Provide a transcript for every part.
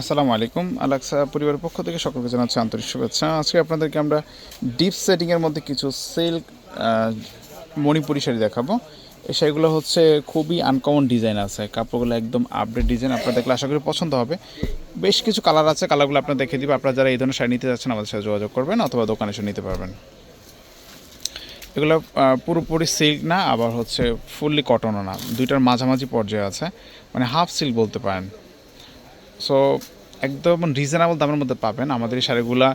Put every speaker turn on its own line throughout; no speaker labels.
আসসালামু আলাইকুম। আলাক্সা পরিবারের পক্ষ থেকে সকলকে জানাচ্ছি আন্তরিক শুভেচ্ছা। আজকে আপনাদেরকে আমরা ডিপ সেটিংয়ের মধ্যে কিছু সিল্ক মণিপুরি শাড়ি দেখাবো। এই শাড়িগুলো হচ্ছে খুবই আনকমন ডিজাইন আছে। কাপড়গুলো একদম আপডেট ডিজাইন আপনারা দেখলে আশা করি পছন্দ হবে। বেশ কিছু কালার আছে কালারগুলো আপনার দেখে দিব। আপনারা যারা এই ধরনের শাড়ি নিতে যাচ্ছেন, আমাদের সাথে যোগাযোগ করবেন অথবা দোকানে এসে নিতে পারবেন। এগুলো পুরোপুরি সিল্ক না, আবার হচ্ছে ফুললি কটনও না। দুইটার মাঝামাঝি পর্যায়ে আছে। মানে হাফ সিল্ক বলতে পারেন। সো একদম রিজনেবল দামের মধ্যে পাবেন আমাদের এই শাড়িগুলো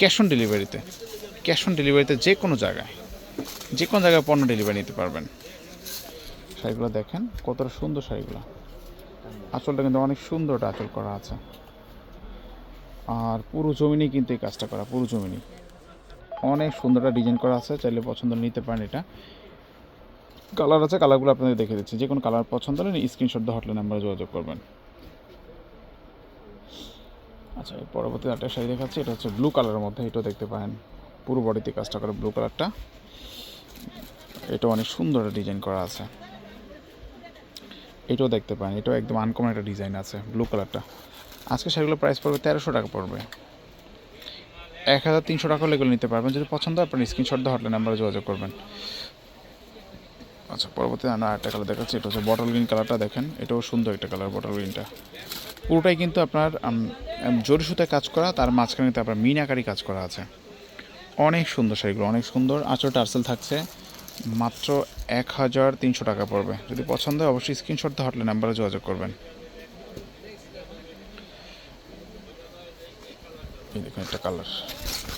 ক্যাশ অন ডেলিভারিতে ক্যাশ অন ডেলিভারিতে যে কোনো জায়গায়। যে কোনো জায়গায় পণ্য ডেলিভারি নিতে পারবেন। শাড়িগুলো দেখেন, কতটা সুন্দর শাড়িগুলো। আঁচলটা কিন্তু অনেক সুন্দর আঁচল করা আছে। আর পুরো জমিনেই কিন্তু এই কাজটা করা, পুরো জমিনি অনেক সুন্দর একটা ডিজাইন করা আছে, চাইলে পছন্দ নিতে পারেন এটা। কালার আছে কালারগুলো আপনাদের দেখে দিচ্ছি। যে কোনো কালার পছন্দ হলে স্ক্রিনশট দিয়ে হটলাইন নাম্বারে যোগাযোগ করবেন। আচ্ছা পরবর্তী একটা শাড়ি দেখাচ্ছি। এটা হচ্ছে ব্লু কালারের মধ্যে, এটাও দেখতে পারেন। পুরো বডিতে কাজটা করে ব্লু কালারটা এটা অনেক সুন্দর ডিজাইন করা আছে। এটাও দেখতে পারেন, এটাও একদম আনকমন একটা ডিজাইন আছে ব্লু কালারটা আজকে শাড়িগুলো প্রাইস পড়বে তেরোশো টাকা পড়বে। এক হাজার তিনশো টাকা হলে এগুলো নিতে পারবেন। যদি পছন্দ হয়, আপনার স্ক্রিনশট দিয়ে হটলাইন নাম্বারে যোগাযোগ করবেন। আচ্ছা পরবর্তী আমরা একটা কালার দেখাচ্ছি। এটা হচ্ছে বটল গ্রিন কালারটা দেখেন। এটাও সুন্দর একটা কালার বটল গ্রিনটা পুরোটাই কিন্তু আপনার জরি সুতায় কাজ করা, তার মাঝখানে কিন্তু আপনার মিনাকারি কাজ করা আছে। অনেক সুন্দর শাড়িগুলো, অনেক সুন্দর। আঁচল টার্সেল থাকছে। মাত্র এক হাজার তিনশো টাকা পড়বে। যদি পছন্দ হয়, অবশ্যই স্ক্রিনশট দিয়ে হটলাইন নাম্বারে যোগাযোগ করবেন। এই দেখুন একটা কালার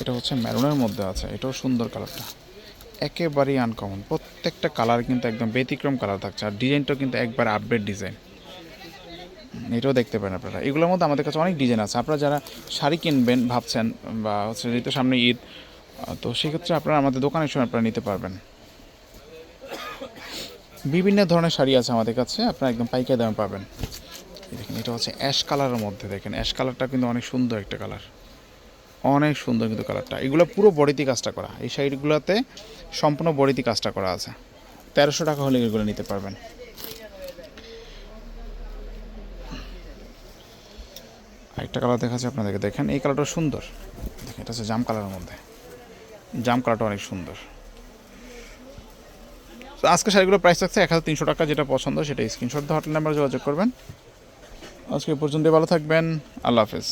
এটা হচ্ছে ম্যারুনের মধ্যে আছে, এটাও সুন্দর কালারটা একেবারেই আনকমন প্রত্যেকটা কালার কিন্তু একদম ব্যতিক্রম কালার থাকছে, আর ডিজাইনটাও কিন্তু একবার আপডেট ডিজাইন এটাও দেখতে পারেন আপনারা। এগুলোর মধ্যে আমাদের কাছে অনেক ডিজাইন আছে। আপনারা যারা শাড়ি কিনবেন ভাবছেন, বা হচ্ছে যেহেতু সামনে ঈদ তো সেক্ষেত্রে আপনারা আমাদের দোকানের সময় আপনারা নিতে পারবেন। বিভিন্ন ধরনের শাড়ি আছে আমাদের কাছে, আপনারা একদম পাইকারি দামে পাবেন। দেখেন, এটা হচ্ছে অ্যাশ কালারের মধ্যে দেখেন। অ্যাশ কালারটা কিন্তু অনেক সুন্দর একটা কালার অনেক সুন্দর কিন্তু কালারটা। এগুলো পুরো বডিতে কাজটা করা। এই শাড়িগুলোতে সম্পূর্ণ বডিতে কাজটা করা আছে। তেরোশো টাকা হলে এগুলো নিতে পারবেন। আরেকটা কালার দেখাচ্ছে আপনাদেরকে। দেখেন, এই কালারটা সুন্দর। দেখেন, এটা হচ্ছে জাম কালারের মধ্যে। জাম কালারটা অনেক সুন্দর। তো আজকে শাড়িগুলো প্রাইস থাকছে এক হাজার তিনশো টাকা। যেটা পছন্দ, সেটা স্ক্রিনশট দিয়ে হটলাইন নাম্বারে যোগাযোগ করবেন। আজকে পর্যন্ত ভালো থাকবেন। আল্লাহ হাফেজ।